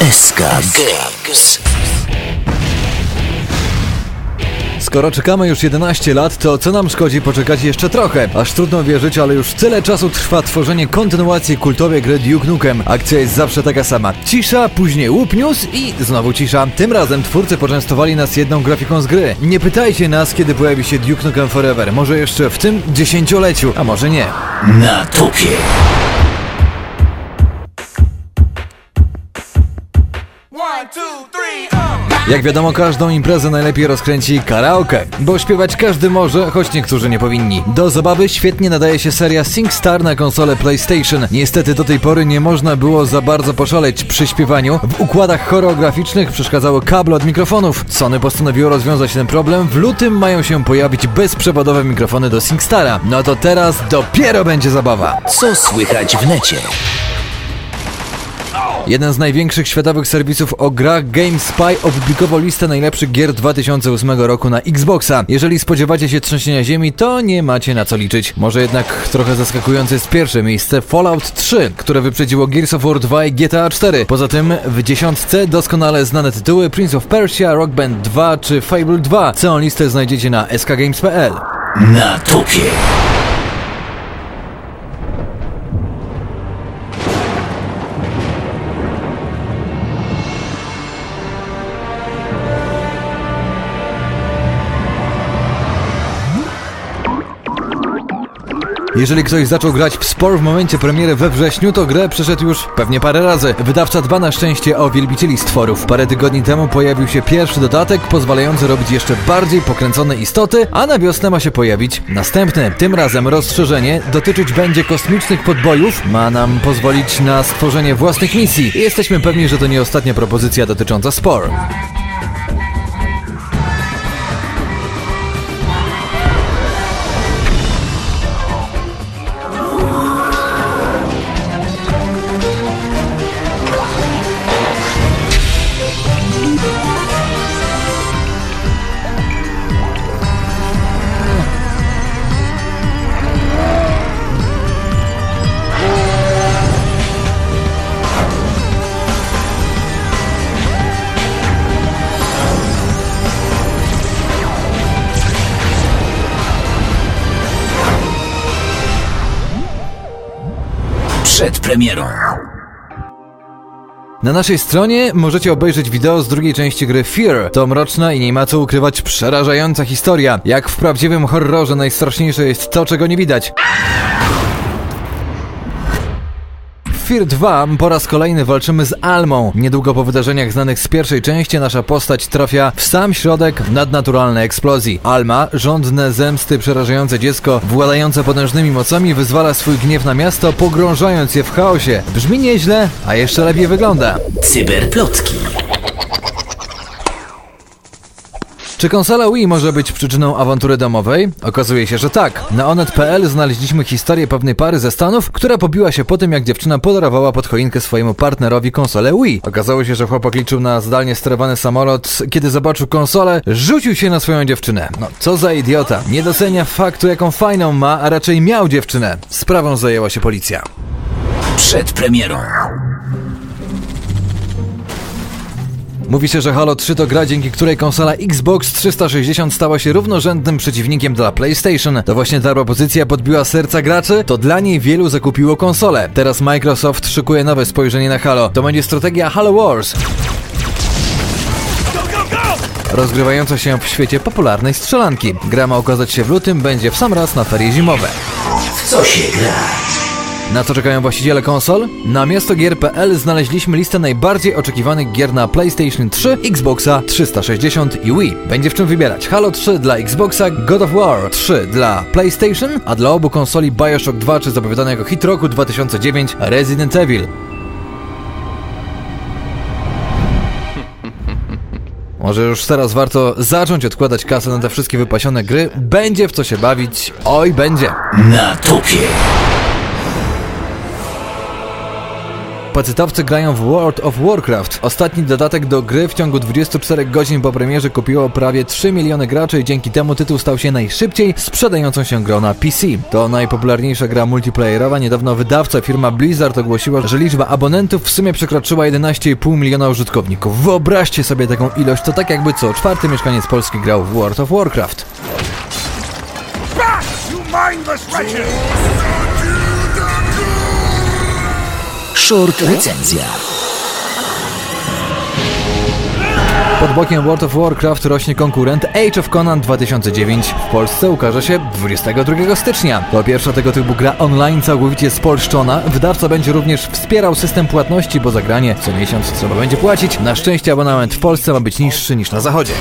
SK Games. Skoro czekamy już 11 lat, to co nam szkodzi poczekać jeszcze trochę? Aż trudno wierzyć, ale już tyle czasu trwa tworzenie kontynuacji kultowej gry Duke Nukem. Akcja jest zawsze taka sama. Cisza, później łup news i znowu cisza. Tym razem twórcy poczęstowali nas jedną grafiką z gry. Nie pytajcie nas, kiedy pojawi się Duke Nukem Forever. Może jeszcze w tym dziesięcioleciu, a może nie. Na topie. Jak wiadomo, każdą imprezę najlepiej rozkręci karaoke, bo śpiewać każdy może, choć niektórzy nie powinni. Do zabawy świetnie nadaje się seria SingStar na konsolę PlayStation. Niestety do tej pory nie można było za bardzo poszaleć przy śpiewaniu. W układach choreograficznych przeszkadzały kable od mikrofonów. Sony postanowiło rozwiązać ten problem. W lutym mają się pojawić bezprzewodowe mikrofony do SingStara. No to teraz dopiero będzie zabawa. Co słychać w necie? Jeden z największych światowych serwisów o grach GameSpy opublikował listę najlepszych gier 2008 roku na Xboxa. Jeżeli spodziewacie się trzęsienia ziemi, to nie macie na co liczyć. Może jednak trochę zaskakujące jest pierwsze miejsce Fallout 3, które wyprzedziło Gears of War 2 i GTA 4. Poza tym w dziesiątce doskonale znane tytuły Prince of Persia, Rock Band 2 czy Fable 2. Całą listę znajdziecie na skgames.pl. Na topie. Jeżeli ktoś zaczął grać w Spore w momencie premiery we wrześniu, to grę przeszedł już pewnie parę razy. Wydawca dba na szczęście o wielbicieli stworów. Parę tygodni temu pojawił się pierwszy dodatek, pozwalający robić jeszcze bardziej pokręcone istoty, a na wiosnę ma się pojawić następny. Tym razem rozszerzenie dotyczyć będzie kosmicznych podbojów, ma nam pozwolić na stworzenie własnych misji. Jesteśmy pewni, że to nie ostatnia propozycja dotycząca Spore. Przed premierą. Na naszej stronie możecie obejrzeć wideo z drugiej części gry Fear. To mroczna i nie ma co ukrywać przerażająca historia. Jak w prawdziwym horrorze najstraszniejsze jest to, czego nie widać. Fear 2 po raz kolejny walczymy z Almą. Niedługo po wydarzeniach znanych z pierwszej części nasza postać trafia w sam środek nadnaturalnej eksplozji. Alma, żądne zemsty przerażające dziecko, władające potężnymi mocami, wyzwala swój gniew na miasto, pogrążając je w chaosie. Brzmi nieźle, a jeszcze lepiej wygląda. Cyberplotki. Czy konsola Wii może być przyczyną awantury domowej? Okazuje się, że tak. Na onet.pl znaleźliśmy historię pewnej pary ze Stanów, która pobiła się po tym, jak dziewczyna podarowała pod choinkę swojemu partnerowi konsolę Wii. Okazało się, że chłopak liczył na zdalnie sterowany samolot. Kiedy zobaczył konsolę, rzucił się na swoją dziewczynę. No, co za idiota. Nie docenia faktu, jaką fajną ma, a raczej miał dziewczynę. Sprawą zajęła się policja. Przed premierą. Mówi się, że Halo 3 to gra, dzięki której konsola Xbox 360 stała się równorzędnym przeciwnikiem dla PlayStation. To właśnie ta propozycja podbiła serca graczy, to dla niej wielu zakupiło konsolę. Teraz Microsoft szykuje nowe spojrzenie na Halo. To będzie strategia Halo Wars. Rozgrywająca się w świecie popularnej strzelanki. Gra ma okazać się w lutym, będzie w sam raz na ferie zimowe. W co się gra? Na co czekają właściciele konsol? Na miastogier.pl znaleźliśmy listę najbardziej oczekiwanych gier na PlayStation 3, Xboxa 360 i Wii. Będzie w czym wybierać. Halo 3 dla Xboxa, God of War 3 dla PlayStation, a dla obu konsoli BioShock 2 czy zapowiadanego hit roku 2009 Resident Evil. Może już teraz warto zacząć odkładać kasę na te wszystkie wypasione gry. Będzie w co się bawić. Oj, będzie. Na topie. Pacytowcy grają w World of Warcraft. Ostatni dodatek do gry w ciągu 24 godzin po premierze kupiło prawie 3 miliony graczy i dzięki temu tytuł stał się najszybciej sprzedającą się grą na PC. To najpopularniejsza gra multiplayerowa. Niedawno wydawca firma Blizzard ogłosiła, że liczba abonentów w sumie przekroczyła 11,5 miliona użytkowników. Wyobraźcie sobie taką ilość, to tak jakby co czwarty mieszkaniec Polski grał w World of Warcraft. Back, you mindless! Short recenzja. Pod bokiem World of Warcraft rośnie konkurent Age of Conan 2009. W Polsce ukaże się 22 stycznia. To pierwsza tego typu gra online całkowicie spolszczona. Wydawca będzie również wspierał system płatności, bo za granie co miesiąc trzeba będzie płacić. Na szczęście abonament w Polsce ma być niższy niż na zachodzie.